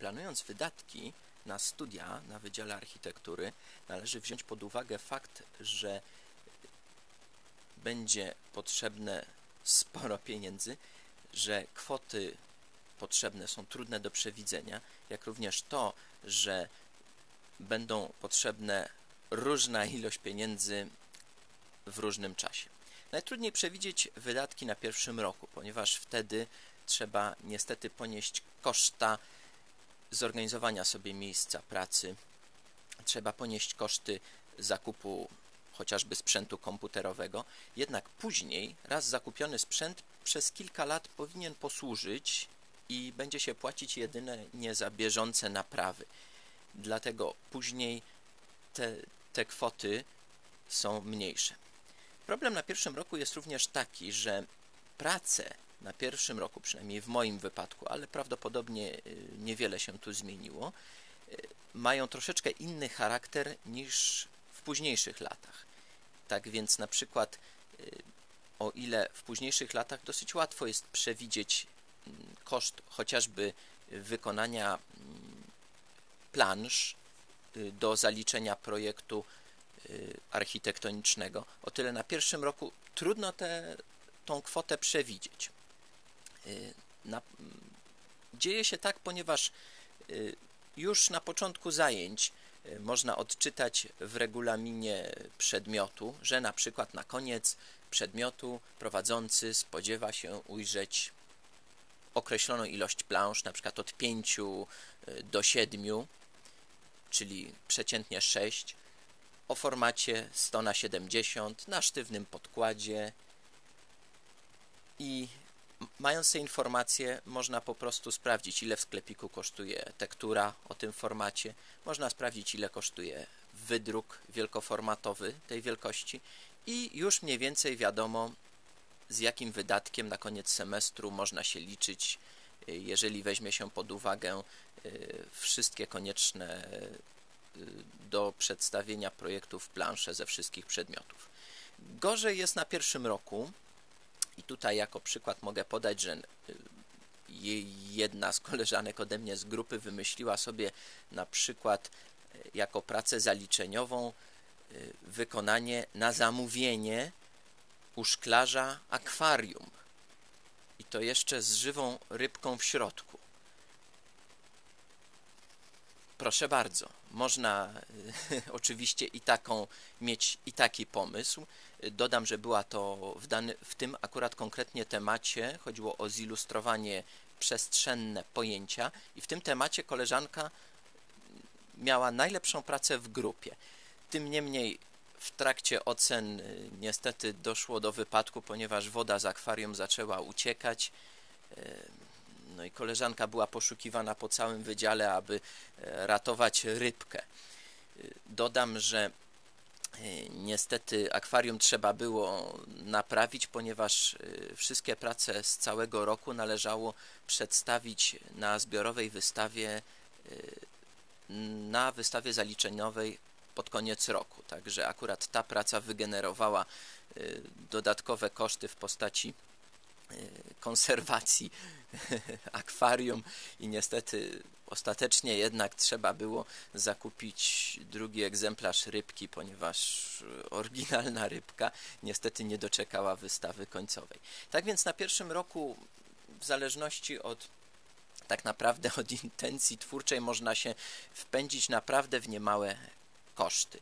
planując wydatki na studia na Wydziale Architektury, należy wziąć pod uwagę fakt, że będzie potrzebne sporo pieniędzy, że kwoty potrzebne są trudne do przewidzenia, jak również to, że będą potrzebne różna ilość pieniędzy w różnym czasie. Najtrudniej przewidzieć wydatki na pierwszym roku, ponieważ wtedy trzeba niestety ponieść koszta zorganizowania sobie miejsca pracy, trzeba ponieść koszty zakupu chociażby sprzętu komputerowego, jednak później raz zakupiony sprzęt przez kilka lat powinien posłużyć i będzie się płacić jedynie nie za bieżące naprawy. Dlatego później te, te kwoty są mniejsze. Problem na pierwszym roku jest również taki, że prace na pierwszym roku, przynajmniej w moim wypadku, ale prawdopodobnie y, niewiele się tu zmieniło, y, mają troszeczkę inny charakter niż w późniejszych latach. Tak więc na przykład y, o ile w późniejszych latach dosyć łatwo jest przewidzieć mm, koszt chociażby wykonania mm, plansz do zaliczenia projektu architektonicznego, o tyle na pierwszym roku trudno tę tą kwotę przewidzieć. Y, na, dzieje się tak, ponieważ y, już na początku zajęć y, można odczytać w regulaminie przedmiotu, że na przykład na koniec przedmiotu prowadzący spodziewa się ujrzeć określoną ilość plansz, na przykład od 5 do 7, czyli przeciętnie 6, o formacie 100 na 70 na sztywnym podkładzie i mając te informacje, można po prostu sprawdzić, ile w sklepiku kosztuje tektura o tym formacie. Można sprawdzić, ile kosztuje wydruk wielkoformatowy tej wielkości i już mniej więcej wiadomo, z jakim wydatkiem na koniec semestru można się liczyć, jeżeli weźmie się pod uwagę y, wszystkie konieczne y, do przedstawienia projektów plansze ze wszystkich przedmiotów. Gorzej jest na pierwszym roku, i tutaj jako przykład mogę podać, że y, jedna z koleżanek ode mnie z grupy wymyśliła sobie na przykład y, jako pracę zaliczeniową y, wykonanie na zamówienie u szklarza akwarium. I to jeszcze z żywą rybką w środku. Proszę bardzo, można oczywiście i taką mieć i taki pomysł. Dodam, że była to w, dany, w tym akurat konkretnie temacie, chodziło o zilustrowanie przestrzenne pojęcia i w tym temacie koleżanka miała najlepszą pracę w grupie. Tym niemniej w trakcie ocen y, niestety doszło do wypadku, ponieważ woda z akwarium zaczęła uciekać. No i koleżanka była poszukiwana po całym wydziale, aby e, ratować rybkę. Y, dodam, że E, niestety akwarium trzeba było naprawić, ponieważ e, wszystkie prace z całego roku należało przedstawić na zbiorowej wystawie, e, na wystawie zaliczeniowej pod koniec roku. Także akurat ta praca wygenerowała dodatkowe koszty w postaci konserwacji akwarium i niestety ostatecznie jednak trzeba było zakupić drugi egzemplarz rybki, ponieważ oryginalna rybka niestety nie doczekała wystawy końcowej. Tak więc na pierwszym roku w zależności od tak naprawdę od intencji twórczej można się wpędzić naprawdę w niemałe koszty.